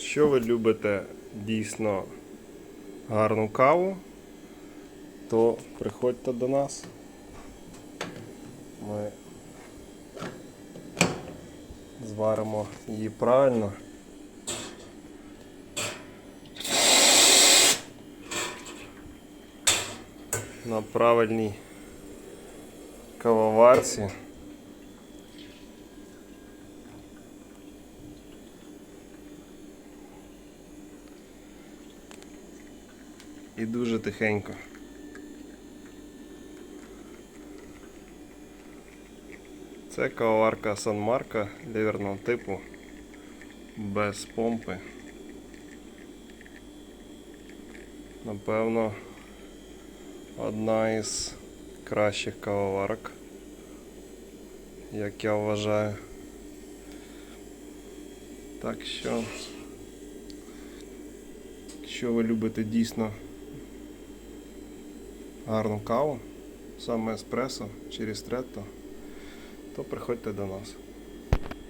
Якщо ви любите дійсно гарну каву, то приходьте до нас. Ми зваримо її правильно. На правильній кавоварці. І дуже тихенько. Це кавоварка Санмарка ліверного типу без помпи. Напевно, одна із кращих кавоварок, як я вважаю. Так що, якщо ви любите дійсно гарну каву, саме еспресо чи рістретто, то приходьте до нас.